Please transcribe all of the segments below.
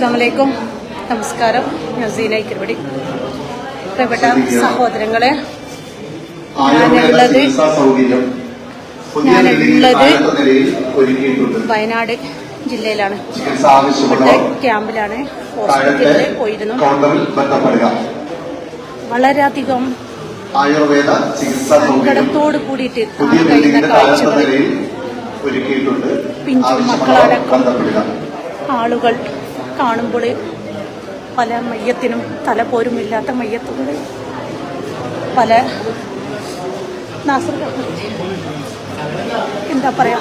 അസ്സാം വലൈക്കും നമസ്കാരം. ഞാൻ സീന പ്രിയപ്പെട്ട സഹോദരങ്ങളെ ഞാനുള്ളത് ഞാനുള്ളത് വയനാട് ജില്ലയിലാണ്. ഇവിടുത്തെ ക്യാമ്പിലാണ് ഹോസ്പിറ്റലിൽ പോയിരുന്നു. വളരെയധികം ആയുർവേദ ചികിത്സാ സങ്കടത്തോട് കൂടിയിട്ട് കാഴ്ചകൾ പിഞ്ചു മക്കളടക്കം ആളുകൾ കാണുമ്പോൾ പല മയ്യത്തിനും തല പോരുമില്ലാത്ത മയ്യത്തുകൾ പല എന്താ പറയാ?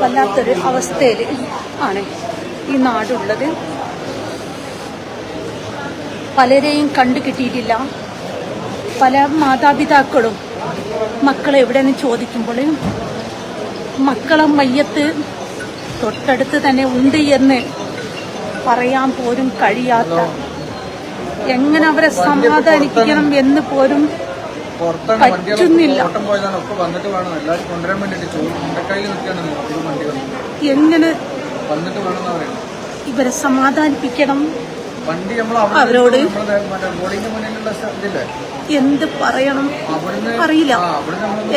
വല്ലാത്തൊരു അവസ്ഥയിൽ ആണ് ഈ നാടുള്ളത്. പലരെയും കണ്ടു കിട്ടിയിട്ടില്ല. പല മാതാപിതാക്കളും മക്കളെ എവിടെയെന്ന് ചോദിക്കുമ്പോൾ മക്കളെ മയ്യത്ത് തൊട്ടടുത്ത് തന്നെ ഉണ്ട് എന്ന് പറയാൻ പോലും കഴിയാത്ത എങ്ങനെ അവരെ സമാധാനിപ്പിക്കണം എന്ന് പോലും പറ്റുന്നില്ല. എങ്ങനെ ഇവരെ സമാധാനിപ്പിക്കണം? അവരോട് എന്ത് പറയണം? അറിയില്ല.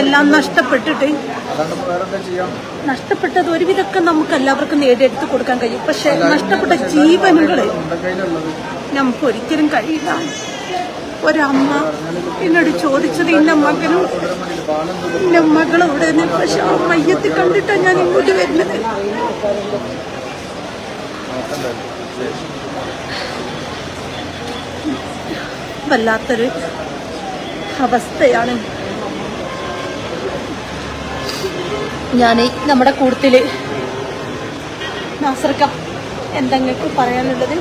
എല്ലാം നഷ്ടപ്പെട്ടിട്ട് നഷ്ടപ്പെട്ടത് ഒരുവിധമൊക്കെ നമുക്ക് എല്ലാവർക്കും നേടിയെടുത്ത് കൊടുക്കാൻ കഴിയും. പക്ഷെ നഷ്ടപ്പെട്ട ജീവനുകൾ നമുക്ക് ഒരിക്കലും കഴിയില്ല. ഒരമ്മ എന്നോട് ചോദിച്ചത് എന്റെ മകനും കൊണ്ടുവരാൻ വേണ്ടിയിട്ട് പാലം തൊട്ട് എന്റെ മകളും ഇവിടെ നിന്ന് പക്ഷെ ആ മയ്യത്ത് കണ്ടിട്ടാണ് ഞാൻ ഇങ്ങോട്ട് വരുന്നത്. വല്ലാത്തൊരു അവസ്ഥയാണ്. ഞാൻ നമ്മുടെ കൂട്ടത്തിൽ നാസർക്ക എന്തെങ്കിലും പറയാനുള്ളത്?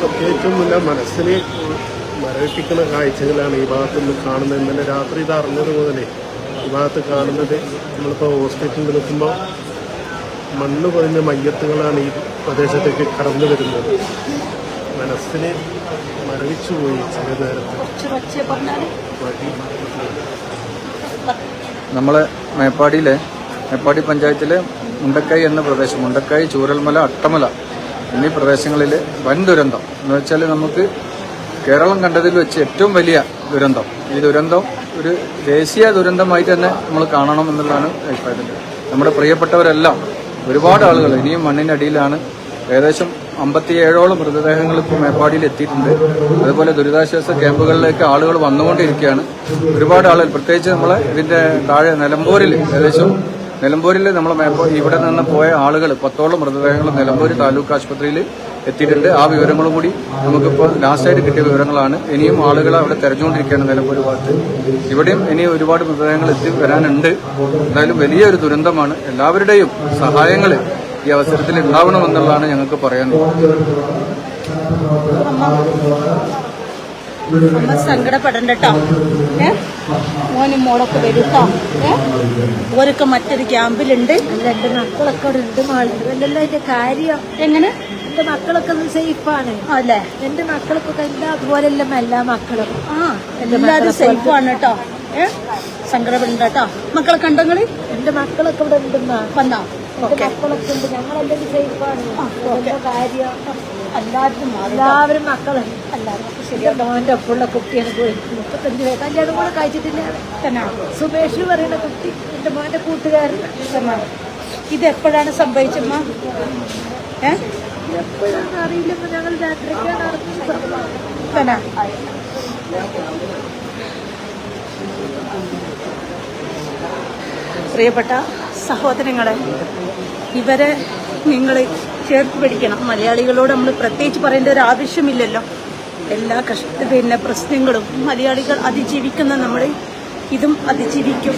പ്രത്യേകിച്ചൊന്നുമില്ല മനസ്സിനെ മരവിപ്പിക്കുന്ന കാഴ്ചകളാണ് ഈ ഭാഗത്ത് നിന്ന് കാണുന്നത്. ഇന്നലെ രാത്രി ഇത് അറിഞ്ഞത് മുതലേ ഈ ഭാഗത്ത് കാണുന്നത് നമ്മളിപ്പോൾ ഹോസ്പിറ്റലിൽ നിൽക്കുമ്പോൾ മണ്ണ് പൊതിഞ്ഞ മയ്യത്തുകളാണ് ഈ പ്രദേശത്തേക്ക് കടന്നു വരുന്നത്. മനസ്സിനെ മരവിച്ചു പോയി ചില നേരത്തെ. നമ്മളെ മേപ്പാടിയിലെ മേപ്പാടി പഞ്ചായത്തിലെ മുണ്ടക്കൈ എന്ന പ്രദേശം മുണ്ടക്കൈ ചൂരൽമല അട്ടമല എന്നീ പ്രദേശങ്ങളിൽ വൻ ദുരന്തം. എന്ന് വെച്ചാൽ നമുക്ക് കേരളം കണ്ടതിൽ വെച്ച് ഏറ്റവും വലിയ ദുരന്തം. ഈ ദുരന്തം ഒരു ദേശീയ ദുരന്തമായി തന്നെ നമ്മൾ കാണണം എന്നുള്ളതാണ് അഭിപ്രായത്തിന്റെ. നമ്മുടെ പ്രിയപ്പെട്ടവരെല്ലാം ഒരുപാട് ആളുകൾ ഇനിയും മണ്ണിനടിയിലാണ്. ഏകദേശം അമ്പത്തിയേഴോളം മൃതദേഹങ്ങൾ ഇപ്പോൾ മേപ്പാടിയിൽ എത്തിയിട്ടുണ്ട്. അതുപോലെ ദുരിതാശ്വാസ ക്യാമ്പുകളിലേക്ക് ആളുകൾ വന്നുകൊണ്ടിരിക്കുകയാണ്. ഒരുപാട് ആളുകൾ പ്രത്യേകിച്ച് നമ്മളെ ഇതിന്റെ താഴെ നിലമ്പൂരിൽ ഏകദേശം നിലമ്പൂരിൽ നമ്മൾ ഇവിടെ നിന്ന് പോയ ആളുകൾ പത്തോളം മൃതദേഹങ്ങൾ നിലമ്പൂർ താലൂക്ക് ആശുപത്രിയിൽ എത്തിയിട്ടുണ്ട്. ആ വിവരങ്ങളും കൂടി നമുക്കിപ്പോൾ ലാസ്റ്റായിട്ട് കിട്ടിയ വിവരങ്ങളാണ്. ഇനിയും ആളുകൾ അവിടെ തെരഞ്ഞുകൊണ്ടിരിക്കുകയാണ് നിലമ്പൂർ ഭാഗത്ത്. ഇവിടെയും ഇനി ഒരുപാട് മൃതദേഹങ്ങൾ എത്തി വരാനുണ്ട്. എന്തായാലും വലിയൊരു ദുരന്തമാണ്. എല്ലാവരുടെയും സഹായങ്ങൾ ഈ അവസരത്തിൽ ഉണ്ടാവണമെന്നുള്ളതാണ് ഞങ്ങൾക്ക് പറയാനുള്ളത്. അമ്മ സങ്കടപ്പെടണ്ട കേട്ടോ ഏ? മോനും മോളൊക്കെ വരും ഏ? ഓരൊക്കെ മറ്റൊരു ക്യാമ്പിലുണ്ട്. രണ്ട് എന്റെ മക്കളൊക്കെ അവിടെ ഉണ്ട് മോളെ അതല്ലല്ലോ എന്റെ കാര്യം. എങ്ങനെ? എന്റെ മക്കളൊക്കെ സേഫാണ്. അല്ലേ? എന്റെ മക്കൾക്കൊക്കെ എല്ലാ അതുപോലെയല്ല എല്ലാ മക്കളും. ആ എല്ലാവരും സേഫാണ് കേട്ടോ. ഏ? സങ്കടപ്പെടണ്ട കേട്ടോ. മക്കളെ കണ്ടങ്ങൾ എന്റെ മക്കളൊക്കെ ഇവിടെ ഉണ്ടെന്നാ. വന്നോ? മക്കളൊക്കെ ഉണ്ട്. എന്റെ കാര്യം? എല്ലാവരും എല്ലാവരും മക്കളുണ്ട് എല്ലാവർക്കും ഒപ്പമുള്ള കുട്ടിയാണ് പോയി. മുപ്പത്തഞ്ച് വയസ്സ്. കല്യാണം കൂടെ കഴിച്ചിട്ടില്ല. തന്നെ. സുമേഷ് പറയുന്ന കുട്ടി എന്റെ മോന്റെ കൂട്ടുകാരൻ. ഇത് എപ്പോഴാണ് സംഭവിച്ചമ്മ? ഏ? എപ്പോഴാണ് അറിയില്ല ഞങ്ങൾ രാത്രിക്കാണ് അറിഞ്ഞത് തന്നെ. പ്രിയപ്പെട്ട സഹോദരങ്ങളെ ഇവരെ നിങ്ങൾ ചേർത്ത് പിടിക്കണം. മലയാളികളോട് നമ്മൾ പ്രത്യേകിച്ച് പറയേണ്ട ഒരു ആവശ്യമില്ലല്ലോ. എല്ലാ കഷ്ട പിന്നെ പ്രശ്നങ്ങളും മലയാളികൾ അതിജീവിക്കുന്ന നമ്മൾ ഇതും അതിജീവിക്കും.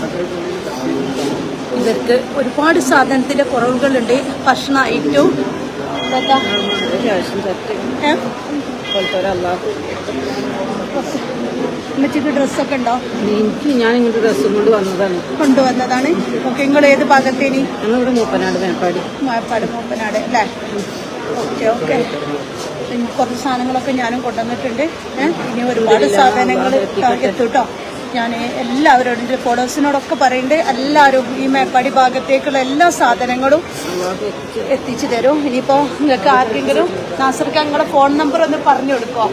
ഇവർക്ക് ഒരുപാട് സാധനത്തിന്റെ കുറവുകളുണ്ട്. ഭക്ഷണ എന്താ? ഏ? ഉമ്മച്ചിക്ക് ഡ്രസ്സൊക്കെ ഉണ്ടോ? എനിക്ക് ഞാൻ ഇങ്ങോട്ട് ഡ്രസ്സ് കൊണ്ടുവന്നതാണ് കൊണ്ടുവന്നതാണ്. ഓക്കെ നിങ്ങൾ ഏത് ഭാഗത്തേനി ഞങ്ങളിവിടെ മൂപ്പനാട് മേപ്പാട്. മേപ്പാട് മൂപ്പനാട് അല്ലേ? ഓക്കെ ഓക്കെ കുറച്ച് സാധനങ്ങളൊക്കെ ഞാനും കൊണ്ടുവന്നിട്ടുണ്ട്? ഇനി ഒരുപാട് സാധനങ്ങൾ എത്തും കേട്ടോ ഞാൻ എല്ലാവരോടും എന്റെ ഫോളോവേഴ്സിനോടൊക്കെ പറയുന്നുണ്ട് എല്ലാവരും ഈ മേപ്പാടി ഭാഗത്തേക്കുള്ള എല്ലാ സാധനങ്ങളും എത്തിച്ചു തരും. ഇനിയിപ്പോൾ നിങ്ങൾക്ക് ആർക്കെങ്കിലും നാസർക്ക് നിങ്ങളുടെ ഫോൺ നമ്പർ ഒന്ന് പറഞ്ഞു കൊടുക്കോ.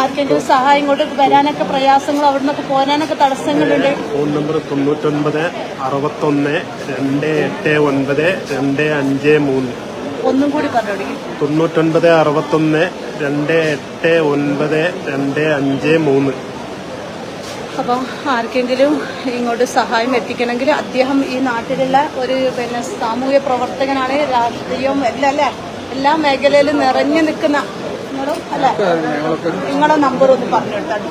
ആർക്കെങ്കിലും സഹായം കൊണ്ട് വരാനൊക്കെ പ്രയാസങ്ങൾ അവിടെ നിന്നൊക്കെ പോരാനൊക്കെ തടസ്സങ്ങളുണ്ട്? ഫോൺ നമ്പർ തൊണ്ണൂറ്റൊൻപത് അറുപത്തൊന്ന് രണ്ട് എട്ട് ഒൻപത് രണ്ട് അഞ്ച് മൂന്ന്. ഒന്നും കൂടി പറഞ്ഞു തൊണ്ണൂറ്റൊൻപത് അറുപത്തൊന്ന് രണ്ട് എട്ട് ഒൻപത് രണ്ട് അഞ്ച് മൂന്ന്. അപ്പം ആർക്കെങ്കിലും ഇങ്ങോട്ട് സഹായം എത്തിക്കണമെങ്കിൽ അദ്ദേഹം ഈ നാട്ടിലുള്ള ഒരു പിന്നെ സാമൂഹ്യ പ്രവർത്തകനാണ്. രാഷ്ട്രീയവും എല്ലാം അല്ലേ? എല്ലാ മേഖലയിലും നിറഞ്ഞു നിൽക്കുന്ന നിങ്ങളുടെ നമ്പർ ഒന്ന് പറഞ്ഞു കൊടുത്താൽ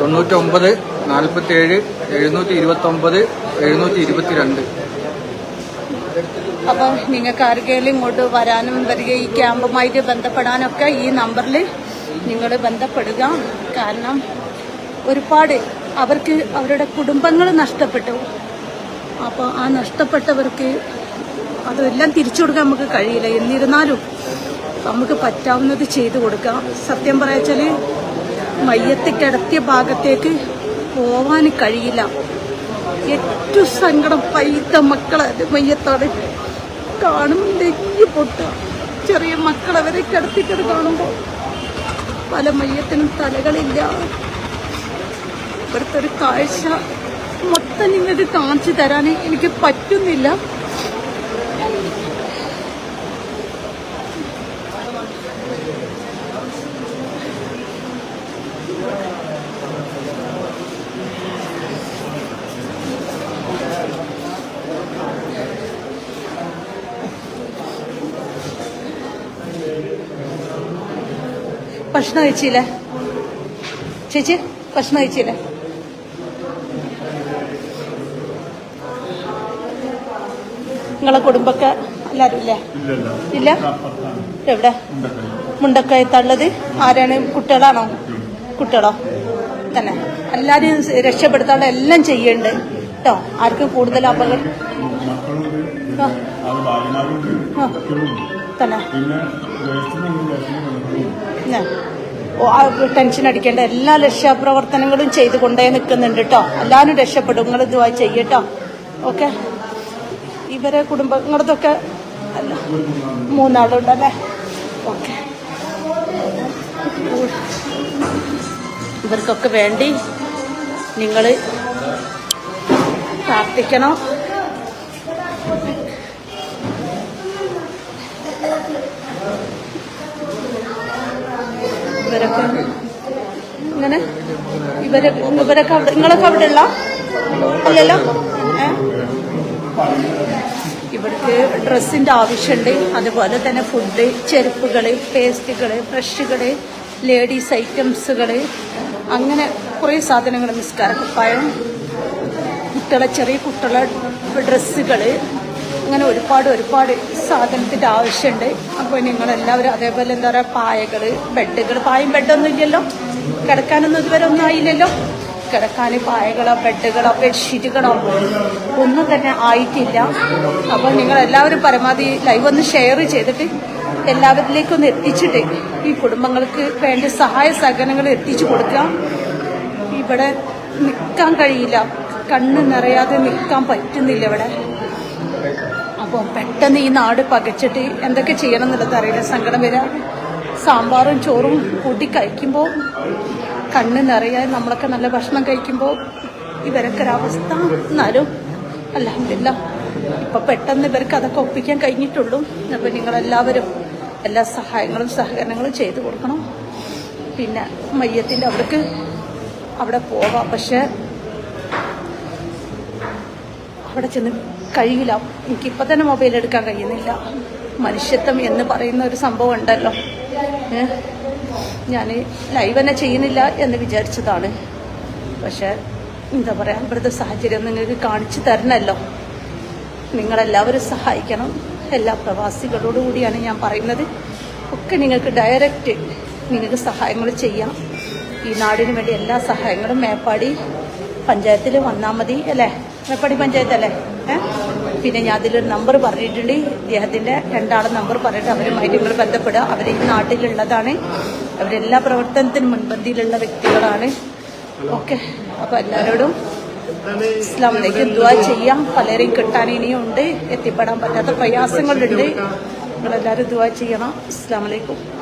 തൊണ്ണൂറ്റൊമ്പത് നാൽപ്പത്തി ഏഴ് എഴുന്നൂറ്റി ഇരുപത്തി ഒമ്പത് എഴുന്നൂറ്റി ഇരുപത്തിരണ്ട് അപ്പം നിങ്ങൾക്ക് ആർക്കെങ്കിലും ഇങ്ങോട്ട് വരാനും വരിക ഈ ക്യാമ്പുമായിട്ട് ബന്ധപ്പെടാനൊക്കെ ഈ നമ്പറിൽ നിങ്ങൾ ബന്ധപ്പെടുക. കാരണം ഒരുപാട് അവർക്ക് അവരുടെ കുടുംബങ്ങൾ നഷ്ടപ്പെട്ടു. അപ്പോൾ ആ നഷ്ടപ്പെട്ടവർക്ക് അതെല്ലാം തിരിച്ചു കൊടുക്കാൻ നമുക്ക് കഴിയില്ല. എന്നിരുന്നാലും നമുക്ക് പറ്റാവുന്നത് ചെയ്തു കൊടുക്കാം. സത്യം പറയാച്ചാൽ മയ്യത്ത് കിടത്തിയ ഭാഗത്തേക്ക് പോവാൻ കഴിയില്ല. ഏറ്റവും സങ്കടം പൈത്ത മക്കളെ മയ്യത്താണ് കാണുമ്പോൾ നെയ്യ് ചെറിയ മക്കളെ വരെ കിടത്തിക്കിട കാണുമ്പോൾ പല മയ്യത്തിനും തലകളില്ല. ഇവിടുത്തെ ഒരു കാഴ്ച മൊത്തം നിങ്ങൾക്ക് കാണിച്ചു തരാൻ എനിക്ക് പറ്റുന്നില്ല. ഭക്ഷണം കഴിച്ചില്ലേ? ചേച്ചി ഭക്ഷണം കഴിച്ചില്ലേ? നിങ്ങളെ കുടുംബക്ക എല്ലാരും ഇല്ലേ? ഇല്ല? എവിടെ? മുണ്ടക്കയത്തുള്ളത് ആരാണ്? കുട്ടികളാണോ? കുട്ടികളോ? തന്നെ. എല്ലാരും രക്ഷപ്പെടുത്താനുള്ള എല്ലാം ചെയ്യണ്ട്. കേട്ടോ? ആർക്കും കൂടുതൽ അപകടം. തന്നെ. ടെൻഷൻ അടിക്കേണ്ട എല്ലാ രക്ഷാപ്രവർത്തനങ്ങളും ചെയ്തുകൊണ്ടേ നിൽക്കുന്നുണ്ട് കേട്ടോ. എല്ലാവരും രക്ഷപ്പെടും. നിങ്ങൾ ഇതുമായി ചെയ്യട്ടോ ഓക്കെ? ഇവരെ കുടുംബങ്ങളതൊക്കെ അല്ല മൂന്നാളുണ്ടല്ലേ? ഓക്കെ. ഇവർക്കൊക്കെ വേണ്ടി നിങ്ങൾ പ്രാർത്ഥിക്കണം. ഇവരൊക്കെ ഇങ്ങനെ? ഇവർ ഇവരൊക്കെ നിങ്ങളൊക്കെ അവിടെ ഉള്ള അല്ലല്ലോ? ഏ? ഇവർക്ക് ഡ്രസ്സിന്റെ ആവശ്യമുണ്ട്. അതുപോലെ തന്നെ ഫുഡ് ചെരുപ്പുകൾ പേസ്റ്റുകൾ ബ്രഷുകൾ ലേഡീസ് ഐറ്റംസുകൾ അങ്ങനെ കുറേ സാധനങ്ങൾ നിസ്കാരക്കുപ്പായം കുട്ടികളെ ചെറിയ കുട്ടികളെ ഡ്രസ്സുകൾ അങ്ങനെ ഒരുപാട് ഒരുപാട് സാധനത്തിന്റെ ആവശ്യമുണ്ട്. അപ്പോൾ നിങ്ങളെല്ലാവരും അതേപോലെ എന്താ പറയുക പായകൾ ബെഡുകൾ പായും ബെഡൊന്നും ഇല്ലല്ലോ. കിടക്കാനൊന്നും ഇതുവരെ ഒന്നും ആയില്ലല്ലോ. കിടക്കാൻ പായകളോ ബെഡുകളോ ബെഡ്ഷീറ്റുകളോ ഒന്നും തന്നെ ആയിട്ടില്ല. അപ്പോൾ നിങ്ങളെല്ലാവരും പരമാവധി ലൈവ് ഒന്ന് ഷെയർ ചെയ്തിട്ട് എല്ലാവരിലേക്കും ഒന്ന് എത്തിച്ചിട്ട് ഈ കുടുംബങ്ങൾക്ക് വേണ്ട സഹായ സഹകരണങ്ങൾ എത്തിച്ചു കൊടുക്കുക. ഇവിടെ നിൽക്കാൻ കഴിയില്ല. കണ്ണ് നിറയാതെ നിൽക്കാൻ പറ്റുന്നില്ല ഇവിടെ. അപ്പോൾ പെട്ടെന്ന് ഈ നാട് പകച്ചിട്ട് എന്തൊക്കെ ചെയ്യണം എന്നുള്ളത് അറിയില്ല. സങ്കടം വരിക സാമ്പാറും ചോറും കൂട്ടി കഴിക്കുമ്പോൾ കണ്ണ് നിറയാൻ നമ്മളൊക്കെ നല്ല ഭക്ഷണം കഴിക്കുമ്പോൾ ഇവരൊക്കെ ഒരവസ്ഥ എന്നാലും അല്ല ഇപ്പൊ പെട്ടെന്ന് ഇവർക്ക് അതൊക്കെ ഒപ്പിക്കാൻ കഴിഞ്ഞിട്ടുള്ളൂ. അപ്പൊ നിങ്ങളെല്ലാവരും എല്ലാ സഹായങ്ങളും സഹകരണങ്ങളും ചെയ്തു കൊടുക്കണം. പിന്നെ മയ്യത്തിന്റെ അവർക്ക് അവിടെ പോവാം. പക്ഷെ അവിടെ ചെന്ന് കഴിയില്ല. എനിക്കിപ്പോൾ തന്നെ മൊബൈൽ എടുക്കാൻ കഴിയുന്നില്ല. മനുഷ്യത്വം എന്ന് പറയുന്ന ഒരു സംഭവം ഉണ്ടല്ലോ. ഞാൻ ലൈവ് തന്നെ ചെയ്യുന്നില്ല എന്ന് വിചാരിച്ചതാണ്. പക്ഷേ എന്താ പറയുക ഇവിടുത്തെ സാഹചര്യം നിങ്ങൾക്ക് കാണിച്ചു തരണമല്ലോ നിങ്ങളെല്ലാവരും സഹായിക്കണം. എല്ലാ പ്രവാസികളോടും കൂടിയാണ് ഞാൻ പറയുന്നത്. ഒക്കെ നിങ്ങൾക്ക് ഡയറക്റ്റ് നിങ്ങൾക്ക് സഹായങ്ങൾ ചെയ്യാം. ഈ നാടിന് വേണ്ടി എല്ലാ സഹായങ്ങളും മേപ്പാടി പഞ്ചായത്തിൽ വന്നാൽ മതി അല്ലേ? മേപ്പാടി പഞ്ചായത്ത് അല്ലേ? ഏ? പിന്നെ ഞാൻ അതിലൊരു നമ്പർ പറഞ്ഞിട്ടുണ്ട്. ഇദ്ദേഹത്തിന്റെ രണ്ടാളെ നമ്പർ പറഞ്ഞിട്ട് അവരുമായിട്ട് നിങ്ങൾ ബന്ധപ്പെടുക. അവർ ഈ നാട്ടിലുള്ളതാണ്. അവരെല്ലാ പ്രവർത്തനത്തിനും മുൻപന്തിയിലുള്ള വ്യക്തികളാണ്. ഓക്കെ. അപ്പോൾ എല്ലാവരോടും ഇസ്ലാമിലേക്ക് ദുവാ ചെയ്യാം. പലരെയും കിട്ടാൻ ഇനിയും ഉണ്ട്. എത്തിപ്പെടാൻ പറ്റാത്ത പ്രയാസങ്ങളുണ്ട്. നിങ്ങളെല്ലാവരും എന്തുവാ ചെയ്യണം. അസ്ലാമലൈക്കും